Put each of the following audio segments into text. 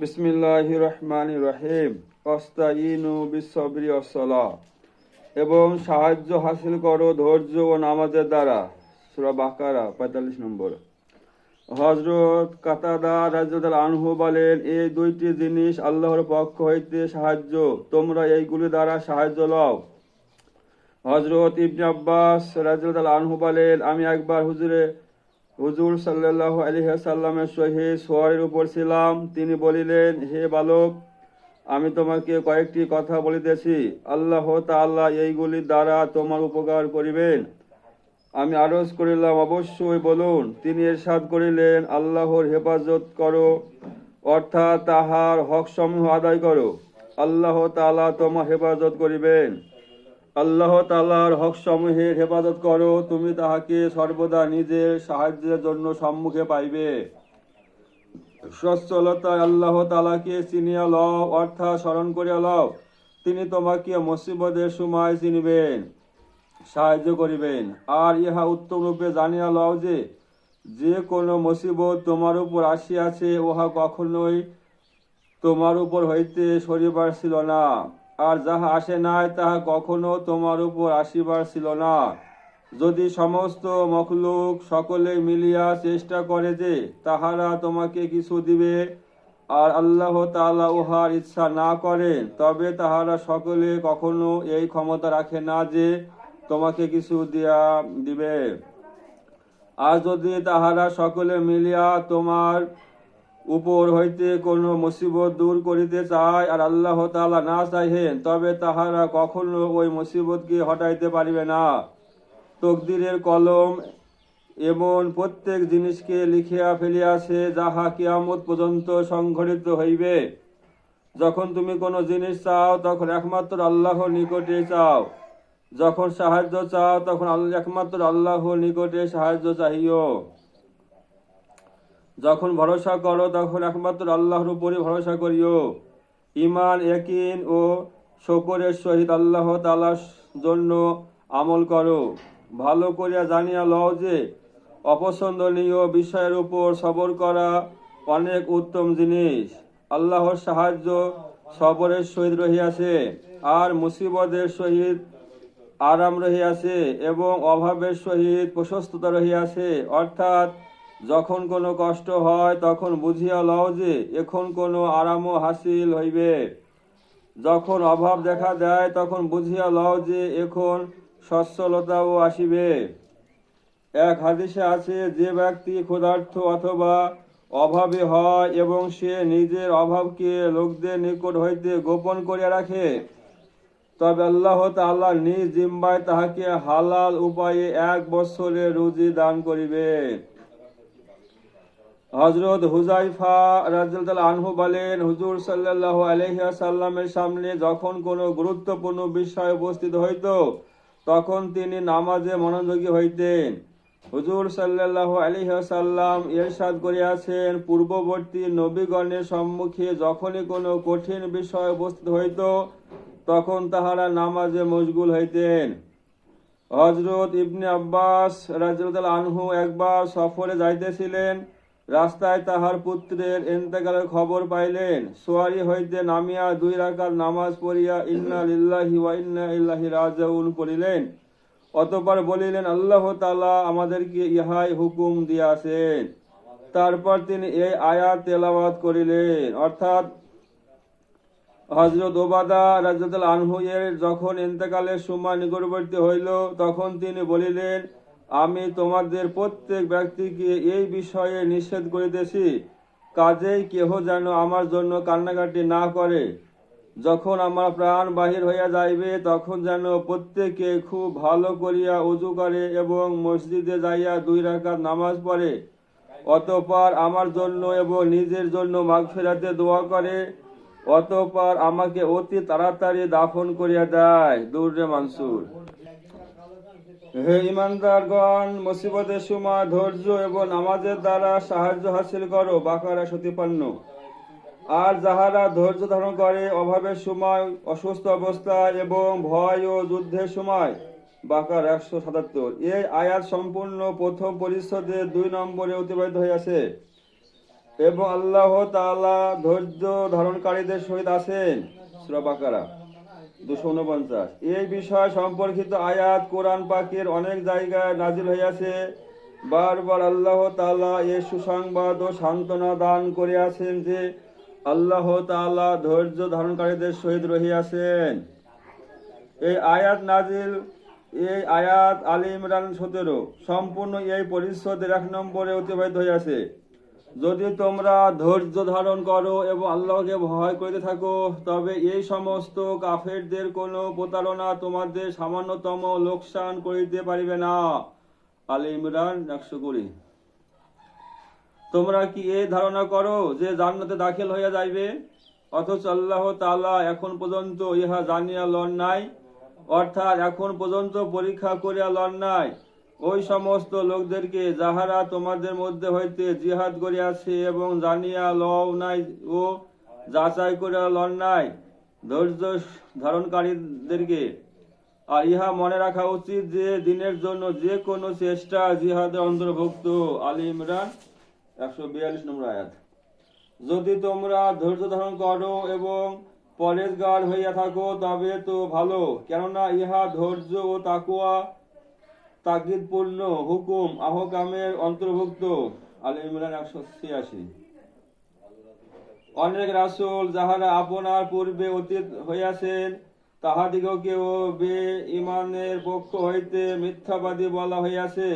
বিসমিল্লাহ রহমান রহিম অস্তাইনু বিসবরি অসলা এবং সাহায্য হাসিল করো, ধৈর্য ও নামাজের দ্বারা। সুরা বাকারা, পঁয়তাল্লিশ নম্বর। হজরত কাতাদা রাজুল আনহু বলেন এই দুইটি জিনিস আল্লাহর পক্ষ হইতে সাহায্য। তোমরা এইগুলি দ্বারা সাহায্য লও। হজরত ইবনে আব্বাস রাজুল আনহু বলেন, আমি একবার হুজুরে হুজুর সাল্লাহ আলহিহাসাল্লামের সহিত সোয়ারের উপর ছিলাম। তিনি বলিলেন, হে বালক, আমি তোমাকে কয়েকটি কথা বলিতেছি। আল্লাহ তাআলা এইগুলির দ্বারা তোমার উপকার করিবেন। আমি আরজ করিলাম, অবশ্যই বলুন। তিনি এরশাদ করিলেন, আল্লাহর হেফাজত করো, অর্থাৎ তাহার হক সমূহ আদায় করো। আল্লাহ তাআলা তোমার হেফাজত করিবেন। আল্লাহ তালার হক সমূহের হেফাজত করো, তুমি তাহাকে সর্বদা নিজের সাহায্যের জন্য সম্মুখে পাইবে। সচ্ছলতায় আল্লাহ তালাকে চিনিয়া লও, অর্থাৎ স্মরণ করিয়া লও, তিনি তোমাকে মুসিবতের সময় চিনিবেন, সাহায্য করিবেন। আর ইহা উত্তম রূপে জানিয়া লও যে যে কোনো মুসিবত তোমার উপর আসিয়াছে, উহা কখনোই তোমার উপর হইতে সরিবার ছিল না। আর যাহা আসে নাই, তাহা কখনো তোমার উপর আসিবার ছিল না। যদি সমস্ত মখলুক সকলে মিলিয়া চেষ্টা করে যে, তাহারা তোমাকে কিছু দিবে, আর আল্লাহ তালা উহার ইচ্ছা না করেন, তবে তাহারা সকলে কখনো এই ক্ষমতা রাখে না যে, তোমাকে কিছু দিয়া দিবে। আর যদি তাহারা সকলে মিলিয়া তোমার উপর হইতে কোনো মুসিবত দূর করিতে চায় আর আল্লাহ তালা না চাহেন তবে তাহারা কখনো ওই মুসিবতকে হটাইতে পারিবে না। তকদিরের কলম এমন প্রত্যেক জিনিসকে লিখিয়া ফেলিয়াছে যাহা কিয়ামত পর্যন্ত সংঘটিত হইবে। যখন তুমি কোনো জিনিস চাও, তখন একমাত্র আল্লাহর নিকটে চাও। যখন সাহায্য চাও, তখন আল্লাহ একমাত্র আল্লাহর নিকটে সাহায্য চাহিও। যখন ভরসা করো, তখন একমাত্র আল্লাহর উপরে ভরসা করিও। ইমান একিন ও শকরের সহিত আল্লাহ তালার জন্য আমল করো। ভালো করিয়া জানিয়া লও যে, অপছন্দনীয় বিষয়ের উপর সবর করা অনেক উত্তম জিনিস। আল্লাহর সাহায্য সবরের সহিত রহিয়াছে আর মুসিবতের সহিত আরাম রহিয়াছে এবং অভাবের সহিত প্রশস্ততা রহিয়াছে। অর্থাৎ যখন কোনো কষ্ট হয়, তখন বুঝিয়া লও যে এখন কোনো আরামও হাসিল হইবে। যখন অভাব দেখা দেয়, তখন বুঝিয়া লও যে এখন সচ্ছলতাও আসিবে। এক হাদিসে আছে, যে ব্যক্তি ক্ষুধার্থ অথবা অভাবে হয় এবং সে নিজের অভাবকে লোকদের নিকট হইতে গোপন করিয়া রাখে, তবে আল্লাহ তাআলা নিজ জিম্বায় তাহাকে হালাল উপায়ে এক বৎসরের রুজি দান করিবে। হজরত হুজাইফা রাজিয়াল আনহু বলেন, হুজুর সাল্লাল্লাহু আলাইহি সাল্লামের সামনে যখন কোনো গুরুত্বপূর্ণ বিষয় উপস্থিত হইত, তখন তিনি নামাজে মনোযোগী হইতেন। হুজুর সাল্লাল্লাহু আলাইহি সাল্লাম ইরশাদ করিয়াছেন, পূর্ববর্তী নবীগণের সম্মুখে যখনই কোনো কঠিন বিষয় উপস্থিত হইত, তখন তাহারা নামাজে মশগুল হইতেন। হজরত ইবনে আব্বাস রাজিয়াল আনহু একবার সফরে যাইতেছিলেন রাস্তায় তাহার পুত্রের এন্তেকালের খবর পাইলেন। সোয়ারি হইতে নামিয়া দুই রাকাত নামাজ পড়িয়া ইন্না লিল্লাহি ওয়া ইন্না ইলাইহি রাজিউন পড়িলেন। অতঃপর বলিলেন, আল্লাহ তাআলা আমাদেরকে ইহাই হুকুম দিয়াছেন। তারপর তিনি এই আয়াত তেলাওয়াত করিলেন। অর্থাৎ হজরত ওবাদা রাজাল আনহু এর যখন ইন্তেকালের সময় নিকটবর্তী হইল, তখন তিনি বলিলেন আমি তোমাদের প্রত্যেক ব্যক্তিকে এই বিষয়ে নিষেধ করিতেছি, কাজেই কেহ যেন আমার জন্য কান্নাকাটি না করে। যখন আমার প্রাণ বাহির হইয়া যাইবে, তখন যেন প্রত্যেকে খুব ভালো করিয়া উজু করে এবং মসজিদে যাইয়া দুই রাকাত নামাজ পড়ে। অতঃপর আমার জন্য এবং নিজের জন্য মাঘ ফেরাতে দোয়া করে। অতঃপর আমাকে অতি তাড়াতাড়ি দাফন করিয়া দেয়। দূরে মানসুর। হে ইমানদারগণ, মুসিবতের সময় ধৈর্য এবং নামাজের দ্বারা সাহায্য হাসিল করো, বাকারা সতিপান্ন। আর যাহারা ধৈর্য ধারণ করে, অভাবের সময়, অসুস্থ অবস্থা এবং ভয় ও যুদ্ধের সময়, বাকার একশো সাতাত্তর। এই আয়াত সম্পূর্ণ প্রথম পরিচ্ছদে দুই নম্বরে অতিবাহিত হইয়াছে। এবং আল্লাহ তাআলা ধৈর্য ধারণকারীদের সহিত আছেন, সূরা বাকারা। দুশো উনপঞ্চাশ। এই বিষয় সম্পর্কিত আয়াত, কোরআন পাকের অনেক জায়গায় নাজিল হইয়াছে। বারবার আল্লাহ তাআলা এ সুসংবাদ ও সান্ত্বনা দান করিয়াছেন যে আল্লাহ তাআলা ধৈর্য ধারণকারীদের সহিত রহিয়াছেন। এই আয়াত নাজিল, এই আয়াত আলী ইমরান সতেরো, সম্পূর্ণ এই পরিচ্ছদের এক নম্বরে অতিবাহিত হইয়াছে। যদি তোমরা ধৈর্য ধারণ করো এবং আল্লাহকে ভয় করিতে থাকো, তবে এই সমস্ত কাফেরদের কোনো প্রতারণা তোমাদের সামান্যতম লোকসান করিতে পারিবে না। আলী ইমরান একশো কুড়ি। তোমরা কি এই ধারণা করো যে জান্নাতে দাখিল হইয়া যাইবে? অথচ আল্লাহ তাআলা এখন পর্যন্ত ইহা জানিয়া লন নাই, অর্থাৎ এখন পর্যন্ত পরীক্ষা করিয়া লন নাই। ওই সমস্ত লোকদেরকে যাহারা তোমাদের মধ্যে হইতে জিহাদ করিয়াছে এবং জানিয়া লও নাই ও যাচাই করিয়া লন নাই, ধৈর্য ধারণকারীদেরকে। আর ইহা মনে রাখা উচিত যে, দিনের জন্য যে কোনো চেষ্টা জিহাদের অন্তর্ভুক্ত। আলী ইমরান একশো বিয়াল্লিশ নম্বর আয়াত। যদি তোমরা ধৈর্য ধারণ করো এবং পরেজগার হইয়া থাকো, তবে তো ভালো। কেননা ইহা ধৈর্য ও তাকুয়া তাগিদপূর্ণ হুকুম, আহকামের অন্তর্ভুক্ত। আল ইমরান একশো ছিয়াশি। অনেক রাসূল যাহারা আপনার পূর্বে অতীত হইয়াছেন তাহাদিগকেও বে ইমানের পক্ষ হইতে মিথ্যাবাদী বলা হইয়াছে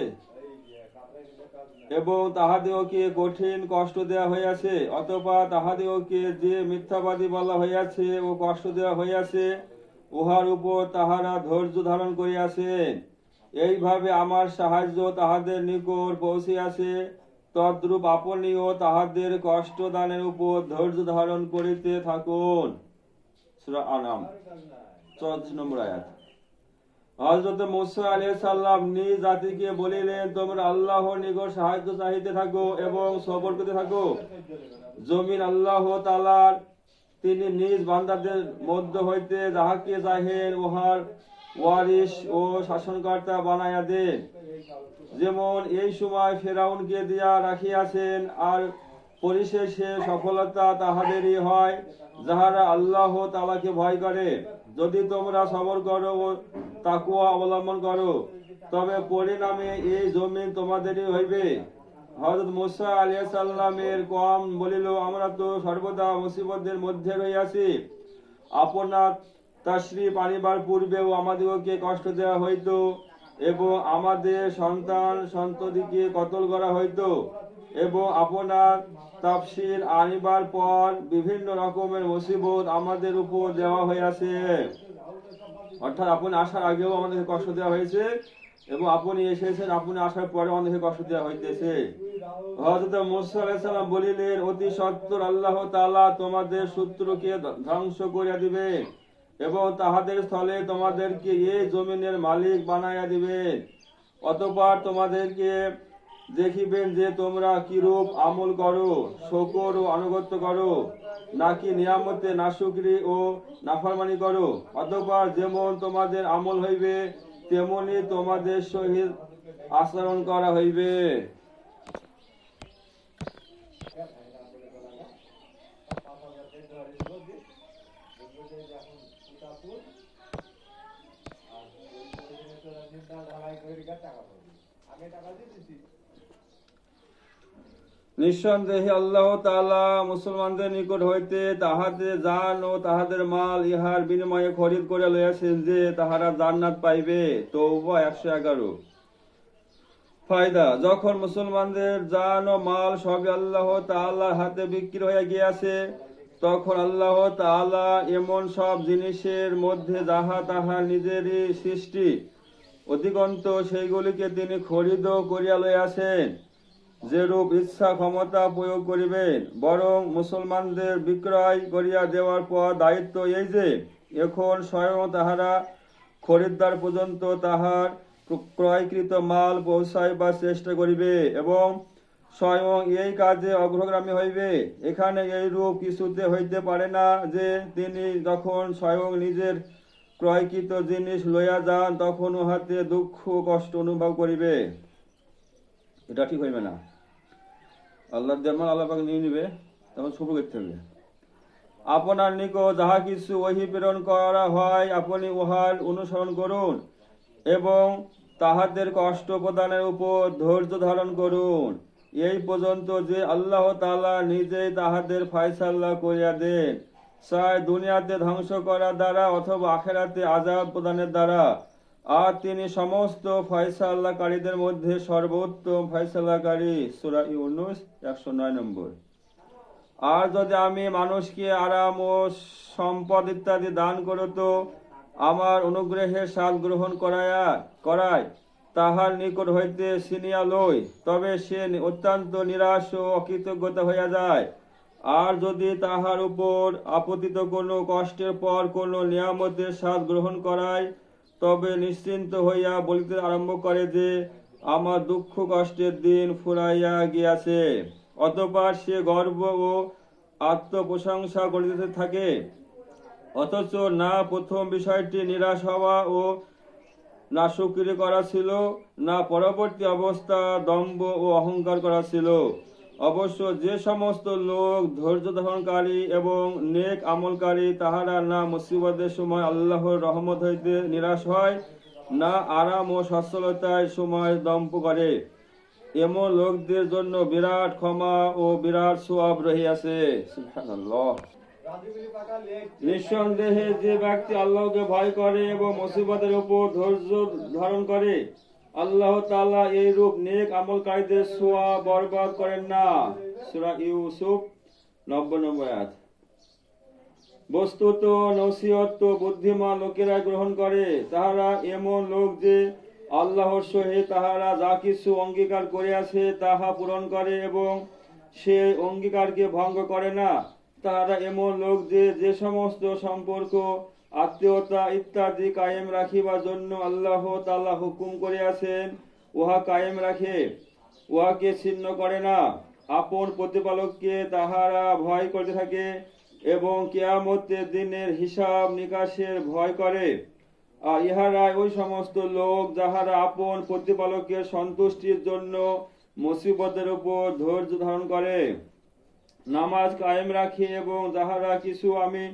এবং তাহাদিগকে কঠিন কষ্ট দেওয়া হইয়াছে, অথবা তাহাদিগকে যে মিথ্যাবাদী বলা হইয়াছে ও কষ্ট দেওয়া হইয়াছে, উহার উপর তাহারা ধৈর্য ধারণ করিয়াছেন। এইভাবে আমার সাহায্য তাহাদের নিকট পৌঁছিয়াছে। তদ্রূপ আপনিও তাহাদের কষ্ট দানের উপর ধৈর্য ধারণ করিতে থাকুন। আনাম হজরত মুসা আলাইহিস সালাম নিজ জাতিকে বলিলেন, তোমরা আল্লাহর নিকট সাহায্য চাহিতে থাকো এবং সবর করতে থাকো। জমিন আল্লাহ তাআলার, তিনি নিজ বান্দাদের মধ্য হইতে যাহাকে চাহেন, উহার ওয়ারিস ও শাসনকর্তা বানাইয়া দেন। যেমন এই সময় ফেরাউনকে দিয়া রাখিয়াছেন, আর পরিশেষে সফলতা তাহাদেরই হয়, যাহারা আল্লাহ তালাকে ভয় করে। যদি তোমরা সবর করো ও তাকুয়া অবলম্বন করো, তবে পরিণামে এই জমিন তোমাদেরই হইবে। হযরত মুসা আলাইহিস সালামের কম বলিল, আমরা তো সর্বদা মুসিবতদের মধ্যে রইয়াছি। আপনার তাশরিফ আনিবার পূর্বেও আমাদিগকে কষ্ট দেওয়া হইতো এবং আমাদের সন্তান সন্ততিকে কতল করা হইতো এবং আপনার তাফসির আনিবার পর বিভিন্ন রকমের মুসিবত আমাদের উপর দেওয়া হইয়াছে। অর্থাৎ আপনি আসার আগেও আমাদেরকে কষ্ট দেওয়া হয়েছে এবং আপনি এসেছেন, আপনি আসার পরে আমাদেরকে কষ্ট দেওয়া হইতেছে। হযরত মুসা আলাইহিস সালাম বলিলেন, অতি সত্বর আল্লাহ তাআলা তোমাদের শত্রুকে ধ্বংস করিয়া দিবে এবং তাহাদের স্থলে তোমাদেরকে এই জমিনের মালিক বানাইয়া দিবেন। অতঃপর তোমাদেরকে দেখিবেন যে তোমরা কিরূপ আমল করো, শকর ও আনুগত্য করো, নাকি নিয়ামতে নাশুকরি ও নাফারমানি করো। অতঃপর যেমন তোমাদের আমল হইবে, তেমনি তোমাদের সহিত আচরণ করা হইবে। নিঃসন্দেহে আল্লাহ তাআলা মুসলমানদের নিকট হইতে তাহাদের জান ও তাহাদের মাল ইহার বিনিময়ে খরিদ করে লইয়াছেন যে তাহারা জান্নাত পাইবে। একশো এগারো। ফায়দা, যখন মুসলমানদের জান ও মাল সবই আল্লাহ তাআলার হাতে বিক্রি হয়ে গিয়াছে, তখন আল্লাহ তাআলা এমন সব জিনিসের মধ্যে যাহা তাহার নিজেরই সৃষ্টি অধিকন্ত সেইগুলিকে তিনি খরিদ করিয়া লইয়াছেন যেরূপ ইচ্ছা ক্ষমতা প্রয়োগ করিবেন। বরং মুসলমানদের বিক্রয় করিয়া দেওয়ার পর দায়িত্ব এই যে, এখন স্বয়ং তাহারা খরিদ্দার পর্যন্ত তাহার ক্রয়কৃত মাল পৌঁছাইবার চেষ্টা করিবে এবং স্বয়ং এই কাজে অগ্রগামী হইবে। এখানে এই রূপ কিছুতে হইতে পারে না যে, তিনি যখন স্বয়ং নিজের ক্রয়কৃত জিনিস লইয়া যান, তখন উহাতে দুঃখ, কষ্ট অনুভব করিবে। এটা ঠিক হইবে না। আল্লাহ যেমন আল্লাহ নিয়ে নিবে তেমন শুভ করতে হবে আপনার নিকট যাহা কিছু ওহি প্রেরণ করা হয়, আপনি উহার অনুসরণ করুন এবং তাহাদের কষ্ট প্রদানের উপর ধৈর্য ধারণ করুন। এই পর্যন্ত যে আল্লাহ তালা নিজেই তাহাদের ফায়সাল্লাহ করিয়া দেন। চাই দুনিয়াতে ধ্বংস করার দ্বারা অথবা আখেরাতে আজাব প্রদানের দ্বারা। আর তিনি সমস্ত ফয়সাল্লাহকারীদের মধ্যে সর্বোত্তম ফয়সাল্লাহকারী সুরা ইউনুস একশো নয় নম্বর। আর যদি আমি মানুষকে আরাম ও সম্পদ ইত্যাদি দান করত, আমার অনুগ্রহের স্বাদ গ্রহণ করায়া, করায়, তাহার নিকট হইতে ছিনিয়া লই, তবে সে অত্যন্ত নিরাশ ও অকৃতজ্ঞতা হইয়া যায়। আর যদি তাহার উপর আপতিত কোনো কষ্টের পর কোনো নিয়ামতের স্বাদ গ্রহণ করায়, তবে নিশ্চিন্ত হইয়া বলিতে আরম্ভ করে যে, আমার দুঃখ কষ্টের দিন ফুরাইয়া গিয়াছে। অতঃপর সে গর্ব ও আত্মপ্রশংসা করিতে থাকে। অথচ না প্রথম বিষয়টি নিরাশ হওয়া ও না সুক্রিয় করা ছিল, না পরবর্তী অবস্থা দম্ভ ও অহংকার করা ছিল। অবশ্য যে সমস্ত লোক ধৈর্য ধারণকারী এবং নেক আমলকারী, তাহারা না মুসিবতের সময় আল্লাহর রহমত হইতে নিরাশ হয়, না আরাম ও সচ্ছলতায় সময় দম্প করে। এমন লোকদের জন্য বিরাট ক্ষমা ও বিরাট সোয়াব রহিয়াছে। নিঃসন্দেহে যে ব্যক্তি আল্লাহকে ভয় করে এবং মুসিবতের উপর ধৈর্য ধারণ করে আল্লাহ তাআলা এই রূপ নেক আমলকারীদের সোয়া বরবাদ করেন না। সূরা ইউসুফ 90 নম্বর আয়াত। বস্তুত, নসিহত তো বুদ্ধিমান লোকেরা গ্রহণ করে। তাহারা এমন লোক যে আল্লাহর সহিত তাহারা যা কিছু অঙ্গীকার করিয়াছে তাহা পূরণ করে এবং সে অঙ্গীকারকে ভঙ্গ করে না। তাহারা এমন লোক যে যে সমস্ত সম্পর্ক আত্মীয়তা ইত্যাদি কায়েম রাখিবার জন্য আল্লাহ তাআলা হুকুম করিয়াছেন, উহা কায়েম রাখে, উহাকে ছিন্ন করে না। আপন প্রতিপালককে তাহারা ভয় করতে থাকে এবং কেয়ামতের দিনের হিসাব নিকাশের ভয় করে। আর ইহারা ওই সমস্ত লোক যাহারা আপন প্রতিপালকের সন্তুষ্টির জন্য মুসিবতের উপর ধৈর্য ধারণ করে। নামাজ কায়েম রাখে এবং যাহারা কিছু আমি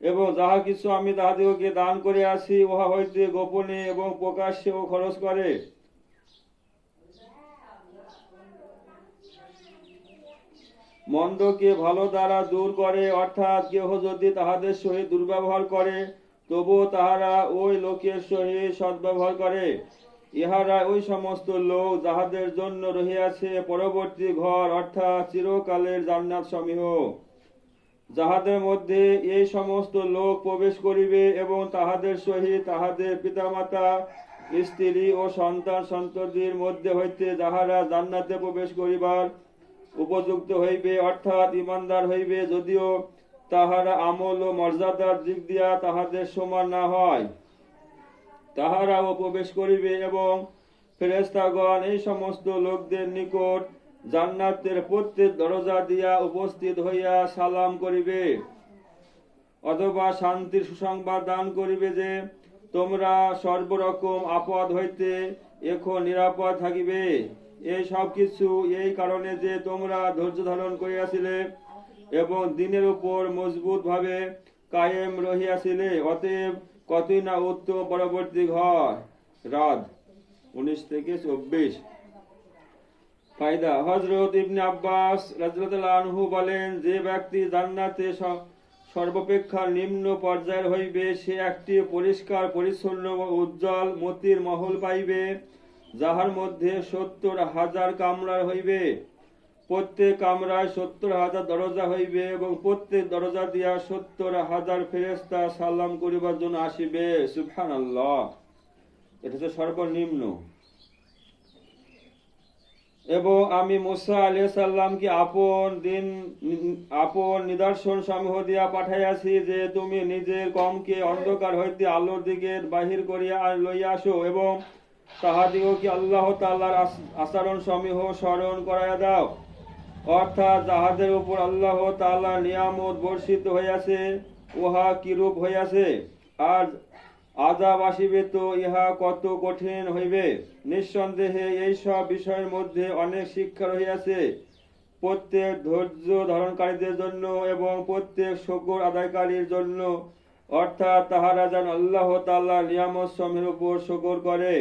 এবং যাহা কিছু আমি তাহাদিগকে দান করে আসি, উহা হইতে গোপনে এবং প্রকাশ্যেও খরচ করে। মন্দকে ভালো দ্বারা দূর করে, অর্থাৎ কেহ যদি তাহাদের সহিত দুর্ব্যবহার করে, তবুও তাহারা ওই লোকের সহিত সদ্ব্যবহার করে। ইহারা ওই সমস্ত লোক যাহাদের জন্য রহিয়াছে পরবর্তী ঘর, অর্থাৎ চিরকালের জান্নাত সমীহ যাহাদের মধ্যে এই সমস্ত লোক প্রবেশ করিবে এবং তাহাদের সহিত তাহাদের পিতামাতা, স্ত্রী ও সন্তান সন্ততির মধ্যে হইতে যাহারা জান্নাতে প্রবেশ করিবার উপযুক্ত হইবে, অর্থাৎ ইমানদার হইবে, যদিও তাহারা আমল ও মর্যাদার দিক দিয়া তাহাদের সমান না হয়, তাহারাও প্রবেশ করিবে এবং ফেরেস্তাগণ এই সমস্ত লোকদের নিকট জান্নাতের প্রত্যেক দরজা দিয়া উপস্থিত হইয়া সালাম করিবে, অথবা শান্তির সুসংবাদ দান করিবে যে, তোমরা সর্বরকম আপদ হইতে এখন নিরাপদ থাকিবে। এই সব কিছু এই কারণে যে তোমরা ধৈর্য ধারণ করিয়াছিলে এবং দিনের উপর মজবুত ভাবে কায়েম রহিয়াছিলে, অতএব কতই না উত্তম পরবর্তী ঘর। রাত উনিশ থেকে চব্বিশ। ফায়দা। হজরত ইবনে আব্বাস আনহু বলেন, যে ব্যক্তি জান্নাতে সর্বাপেক্ষা নিম্ন পর্যায়ের হইবে, সে একটি পরিষ্কার, পরিচ্ছন্ন উজ্জ্বল মতির মহল পাইবে, যাহার মধ্যে সত্তর হাজার কামরার হইবে। প্রত্যেক কামরায় সত্তর হাজার দরজা হইবে এবং প্রত্যেক দরজা দিয়া সত্তর হাজার ফেরেস্তা সালাম করিবার জন্য আসিবে। সুফান আল্লাহ এটা হচ্ছে সর্বনিম্ন। এবং আমি মুসা আলিয়া সাল্লামকে আপন দিন, আপন নিদর্শন সমূহ দিয়া পাঠাইয়াছি যে তুমি নিজের কমকে অন্ধকার হইতে আলোর দিকে বাহির করিয়া লইয়া আসো এবং তাহাদিগকে আল্লাহ তাল্লার আচরণ সমূহ স্মরণ করাইয়া দাও। অর্থাৎ যাহাদের উপর আল্লাহ তাআলা নিয়ামত বর্ষিত হইয়াছে, উহা কিরূপ হইয়াছে? আর আজাব আসিবে তো ইহা কত কঠিন হইবে? নিঃসন্দেহে এই সব বিষয়ের মধ্যে অনেক শিক্ষা রহিয়াছে। প্রত্যেক ধৈর্য ধারণকারীদের জন্য এবং প্রত্যেক শকর আদায়কারীর জন্য, অর্থাৎ তাহারা যেন আল্লাহ তাল্লাহ নিয়ামত সমূহের উপর শকর করে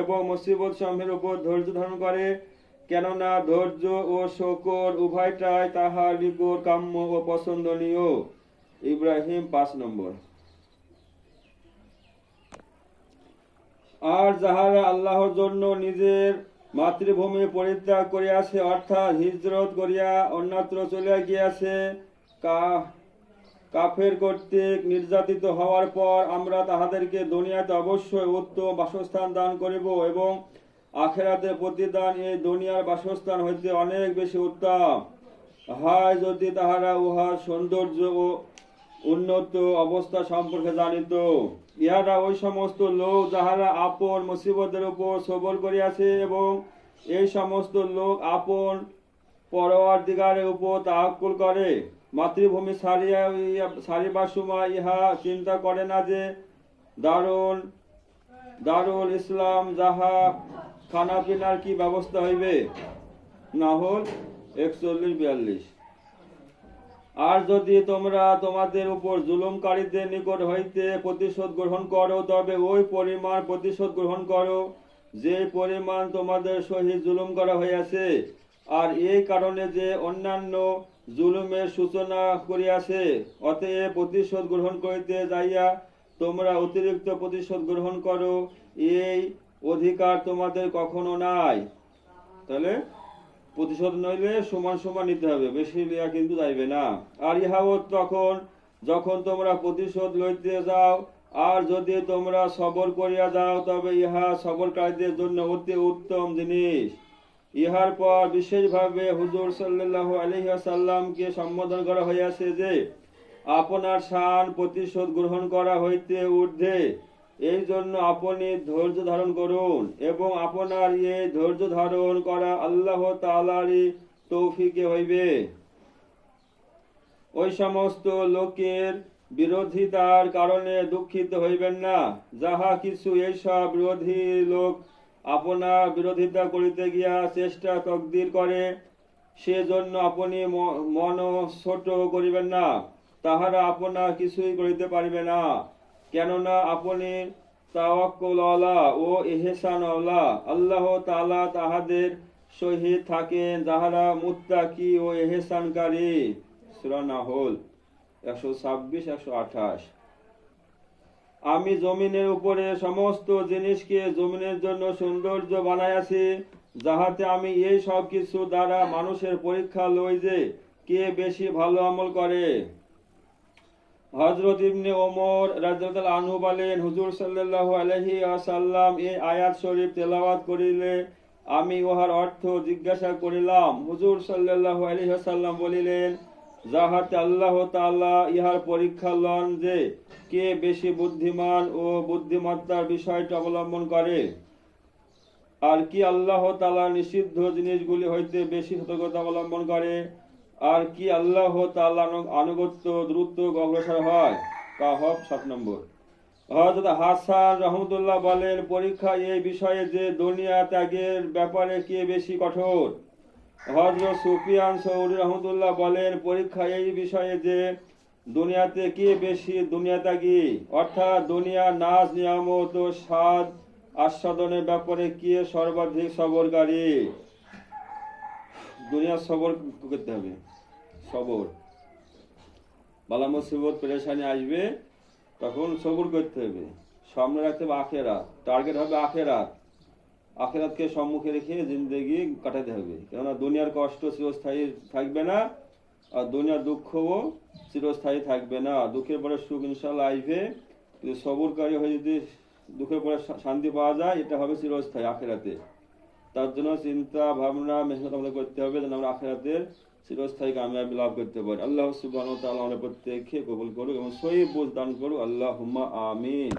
এবং মুসিবত সমূহের উপর ধৈর্য ধারণ করে, কেননা ধৈর্য ও শকর উভয়টাই তাহার নিকট কাম্য ও পছন্দনীয়। ইব্রাহিম পাঁচ নম্বর। আর যাহারা আল্লাহর জন্য নিজের মাতৃভূমি পরিত্যাগ করিয়াছে, অর্থাৎ হিজরত করিয়া অন্যত্র চলিয়া গিয়াছে কাফের কর্তৃক নির্যাতিত হওয়ার পর আমরা তাহাদেরকে দুনিয়াতে অবশ্যই উত্তম বাসস্থান দান করিব এবং আখেরাতে প্রতিদান এই দুনিয়ার বাসস্থান হইতে অনেক বেশি উত্তম। হয়, যদি তাহারা উহার সৌন্দর্য ও উন্নত অবস্থা সম্পর্কে জানিত। ইহারা ওই সমস্ত লোক যাহারা আপন মুসিবতের উপর সবর করিয়াছে এবং এই সমস্ত লোক আপন পরোয়ার দিগারের উপর তাহাক্কুল করে। মাতৃভূমি সারিয়া সারিবার সময় ইহা চিন্তা করে না যে দারুল দারুল ইসলাম যাহা খানা পিনার কি ব্যবস্থা হইবে? না হল একচল্লিশ, বিয়াল্লিশ। আর যদি তোমরা তোমাদের উপর জুলুমকারীদের নিকট হইতে প্রতিশোধ গ্রহণ করো, তবে ওই পরিমাণ প্রতিশোধ গ্রহণ করো, যে পরিমাণ তোমাদের সহিত জুলুম করা হইয়াছে। আর এই কারণে যে অন্যান্য জুলুমের সূচনা করিয়াছে, অতএব প্রতিশোধ গ্রহণ করিতে যাইয়া তোমরা অতিরিক্ত প্রতিশোধ গ্রহণ করো, এই অধিকার তোমাদের কখনো নাই। তাহলে প্রতিশোধ নইলে সমান সমান নিতে হবে, বেশি লিয়া কিন্তু যাইবে না। আর ইহাও তখন, যখন তোমরা প্রতিশোধ লইতে যাও, আর যদি তোমরা সবর করিয়া যাও, তবে ইহা সবরকারীদের জন্য অতি উত্তম জিনিস। ইহার পর বিশেষভাবে হুজুর সাল্লাল্লাহু আলাইহি সাল্লামকে সম্বোধন করা হইয়াছে যে, আপনার শান প্রতিশোধ গ্রহণ করা হইতে ঊর্ধ্বে। এই জন্য আপনি ধৈর্য ধারণ করুন এবং আপনার এই ধৈর্য ধারণ করা আল্লাহ তালারই তৌফিকে হইবে। ওই সমস্ত লোকের বিরোধিতার কারণে দুঃখিত হইবেন না। যাহা কিছু এইসব বিরোধী লোক আপনার বিরোধিতা করিতে গিয়া চেষ্টা তকদির করে, সেজন্য আপনি মন ছোট করিবেন না। তাহারা আপনার কিছুই করিতে পারিবে না। কেননা আপনি তাওয়াক্কুলওয়ালা ও ইহসানওয়ালা আল্লাহ তাআলা তাহাদের সহিত থাকেন, যাহারা মুত্তাকি ও ইহসানকারী। সূরা নাহল, একশো ছাব্বিশ, একশো আঠাশ। আমি জমিনের উপরে সমস্ত জিনিসকে জমিনের জন্য সৌন্দর্য বানাইয়াছি, যাহাতে আমি এই সব কিছু দ্বারা মানুষের পরীক্ষা লই যে কে বেশি ভালো আমল করে। হজরত ইবনে ওমর রাদিয়াল্লাহু আনহু বলেন, হুজুর সাল্লাল্লাহু আলাইহি ওয়াসাল্লাম এই আয়াত শরীফ তেলাওয়াত করিলে আমি উহার অর্থ জিজ্ঞাসা করিলাম। হুজুর সাল্লাল্লাহু আলাইহি ওয়াসাল্লাম বলিলেন, যাহাতে আল্লাহ তাআলা ইহার পরীক্ষা লন যে কে বেশি বুদ্ধিমান ও বুদ্ধিমত্তার বিষয়টা অবলম্বন করে, আর কি আল্লাহ তাআলা নিষিদ্ধ জিনিসগুলি হইতে বেশি সতর্কতা অবলম্বন করে আর কি আল্লাহ তাআলা আনুগত্য, দ্রুত অগ্রসর হয় কাহব সাত নম্বর। হযরত হাসান রহমতুল্লাহ বলেন, পরীক্ষা এই বিষয়ে যে দুনিয়া ত্যাগের ব্যাপারে কে বেশি কঠোর? হযরত সুফিয়ান সৌরি রহমতুল্লাহ বলেন, পরীক্ষা এই বিষয়ে যে দুনিয়াতে কে বেশি দুনিয়া ত্যাগী? অর্থাৎ দুনিয়া নাচ নিয়ামত ও স্বাদ আস্বাদনের ব্যাপারে কে সর্বাধিক সবরকারী? দুনিয়া সবর করতে হবে। সবর। বালা মুসিবত পেরেশানি আসবে, তখন সবর করতে হবে। সামনে রাখতে হবে আখেরাত। টার্গেট হবে আখেরাত। আখেরাতকে সম্মুখে রেখে জিন্দগি কাটাতে হবে। কেননা দুনিয়ার কষ্ট চিরস্থায়ী থাকবে না, আর দুনিয়ার দুঃখও চিরস্থায়ী থাকবে না। দুঃখের পরে সুখ ইনশাল্লাহ আসবে। কিন্তু সবরকারী হয়ে যদি দুঃখের পরে শান্তি পাওয়া যায়, এটা হবে চিরস্থায়ী আখেরাতে। তার জন্য চিন্তা, ভাবনা, মেহনত আমাদের করতে হবে যেন আমরা আখেরাতের চিরস্থায়ী কামিয়াবি লাভ করতে পারি। আল্লাহ সুবহানাহু ওয়া তাআলা আমাদের প্রত্যেককে কবুল করুক এবং সহি বোঝ দান করুক। আল্লাহুম্মা আমিন।